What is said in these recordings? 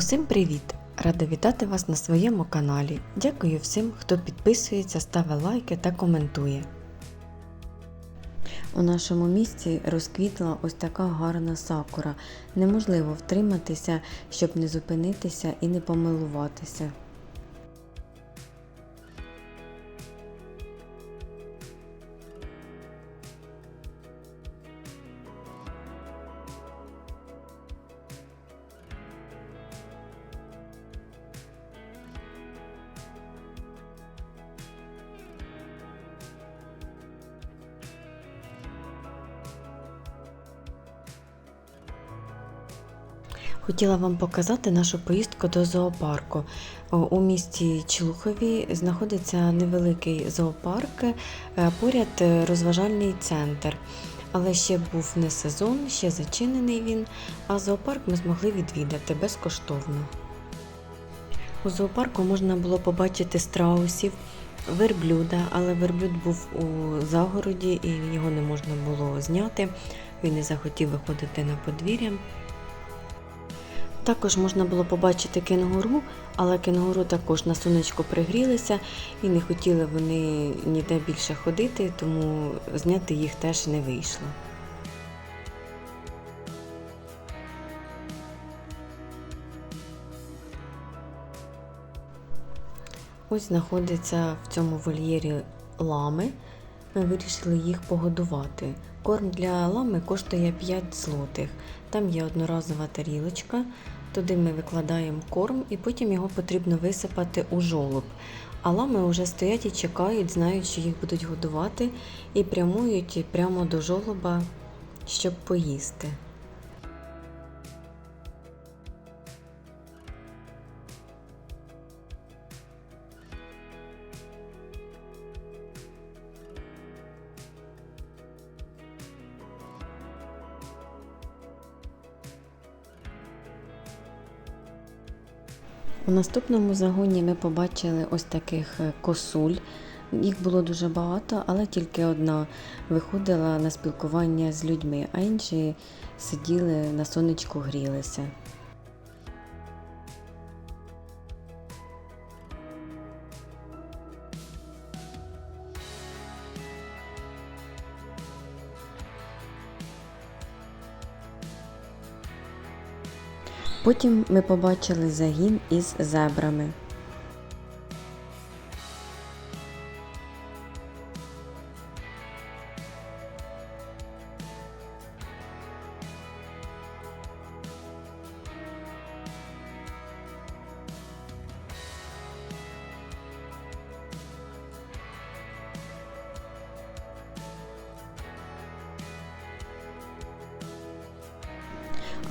Усім привіт! Рада вітати вас на своєму каналі. Дякую всім, хто підписується, ставить лайки та коментує. У нашому місті розквітла ось така гарна сакура. Неможливо втриматися, щоб не зупинитися і не помилуватися. Хотіла вам показати нашу поїздку до зоопарку. У місті Чилухові знаходиться невеликий зоопарк, е, поряд е, розважальний центр. Але ще був не сезон, ще зачинений він, а зоопарк ми змогли відвідати безкоштовно. У зоопарку можна було побачити страусів, верблюда, але верблюд був у загороді і його не можна було зняти. Він не захотів виходити на подвір'я. Також можна було побачити кенгуру, але кенгуру також на сонечку пригрілися і не хотіли вони ніде більше ходити, тому зняти їх теж не вийшло. Ось знаходиться в цьому вольєрі лами. Ми вирішили їх погодувати. Корм для лами коштує 5 злотих. Там є одноразова тарілочка, туди ми викладаємо корм і потім його потрібно висипати у жолоб. А лами вже стоять і чекають, знають, що їх будуть годувати, і прямують прямо до жолоба, щоб поїсти. У наступному загоні ми побачили ось таких е, косуль. Їх було дуже багато, але тільки одна виходила на спілкування з людьми, а інші сиділи на сонечку грілися. Потім ми побачили загін із зебрами.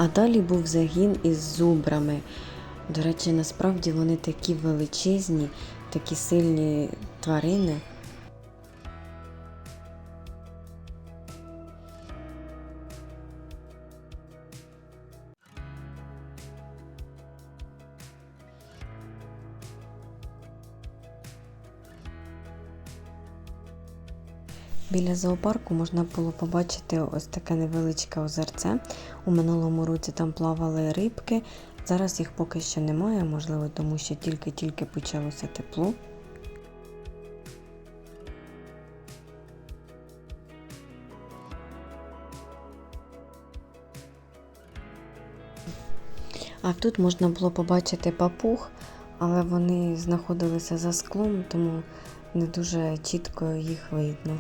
А далі був загін із зубрами. До речі, насправді вони такі величезні, такі сильні тварини. Біля зоопарку можна було побачити ось таке невеличке озерце. У минулому році там плавали рибки. Зараз їх поки що немає, можливо, тому що тільки-тільки почалося тепло. А тут можна було побачити папуг, але вони знаходилися за склом, тому не дуже чітко їх видно.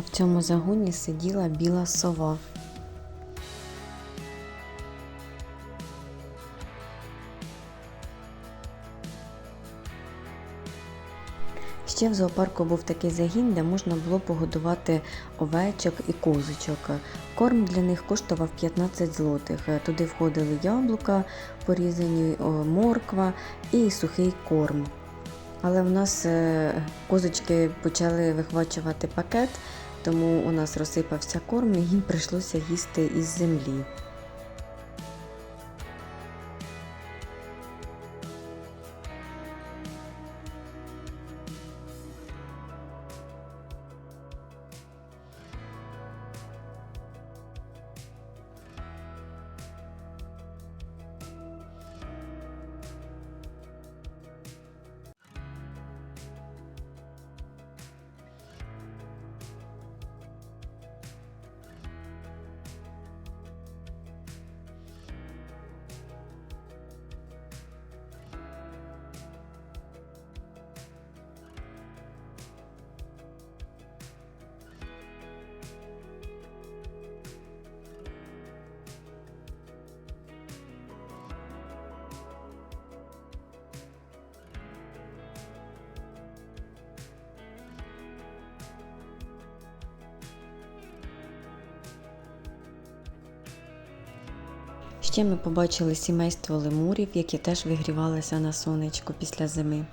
А в цьому загоні сиділа біла сова. Ще в зоопарку був такий загін, де можна було погодувати овечок і козочок. Корм для них коштував 15 злотих. Туди входили яблука, порізані морква і сухий корм. Але в нас е, козочки почали вихвачувати пакет, тому у нас розсипався корм і їм прийшлося їсти із землі. Ще ми побачили сімейство лемурів, які теж вигрівалися на сонечку після зими.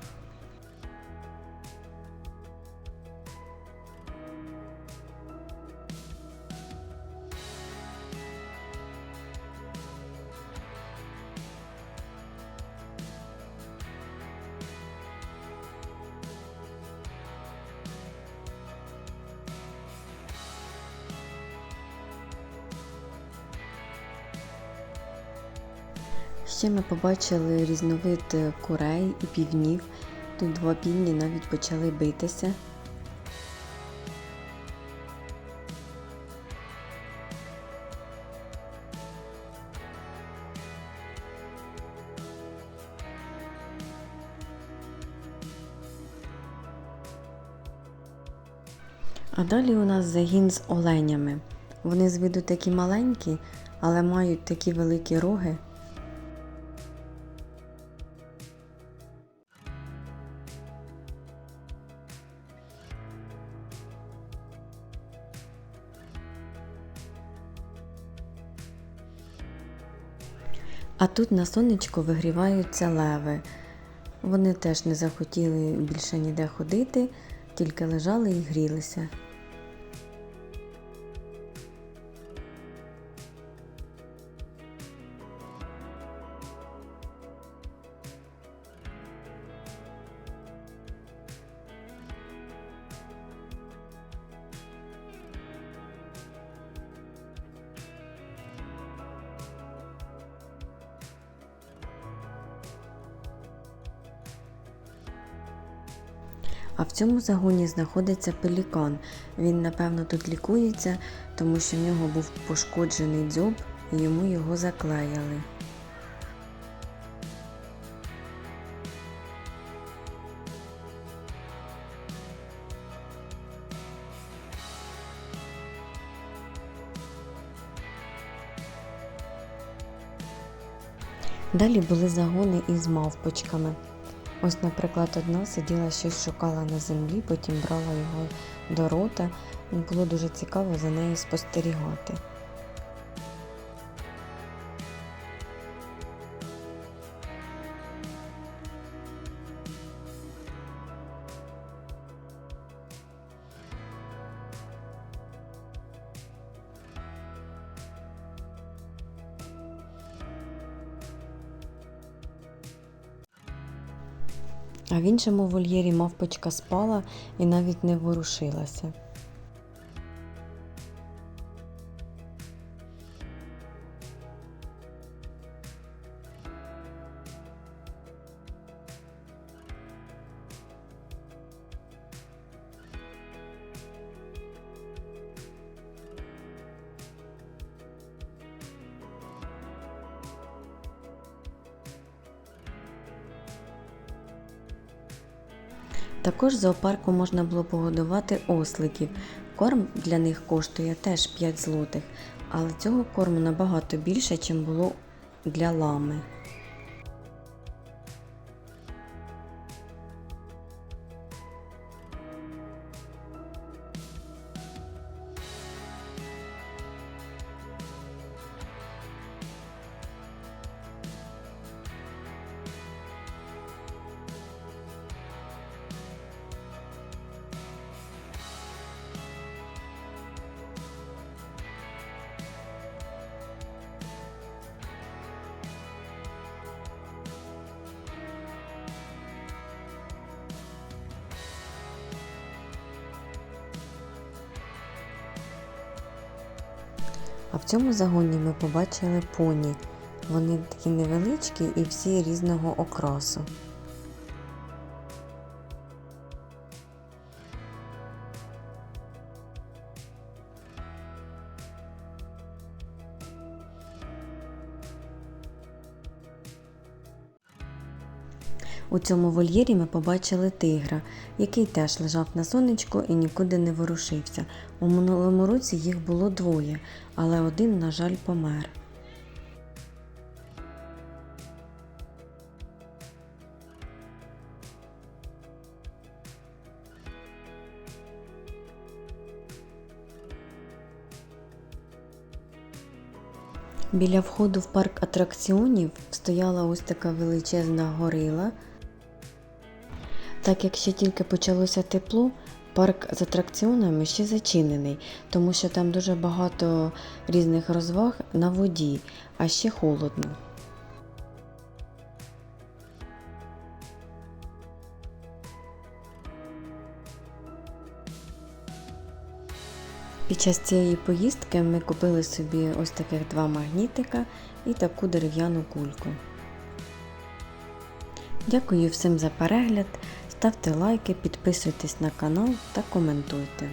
Ще ми побачили різновид е, курей і півнів. Тут два півні навіть почали битися. А далі у нас загін з оленями. Вони з виду такі маленькі, але мають такі великі роги. А тут на сонечку вигріваються леви. Вони теж не захотіли більше ніде ходити, тільки лежали і грілися. А в цьому загоні знаходиться пелікан. Він, напевно, тут лікується, тому що в нього був пошкоджений дзьоб і йому його заклеяли. Далі були загони із мавпочками. Ось, наприклад, одна сиділа щось шукала на землі, потім брала його до рота. Було дуже цікаво за нею спостерігати. А в іншому вольєрі мавпочка спала і навіть не ворушилася. Також в зоопарку можна було погодувати осликів. Корм для них коштує теж 5 злотих, але цього корму набагато більше, ніж було для лами. В цьому загоні ми побачили поні. Вони такі невеличкі і всі різного окрасу. У цьому вольєрі ми побачили тигра, який теж лежав на сонечку і нікуди не ворушився. У минулому році їх було двоє, але один, на жаль, помер. Біля входу в парк атракціонів стояла ось така величезна горила. Так як ще тільки почалося тепло, парк з атракціонами ще зачинений, тому що там дуже багато різних розваг на воді, а ще холодно. Під час цієї поїздки ми купили собі ось таких два магнітика і таку дерев'яну кульку. Дякую всім за перегляд. Ставте лайки, підписуйтесь на канал та коментуйте.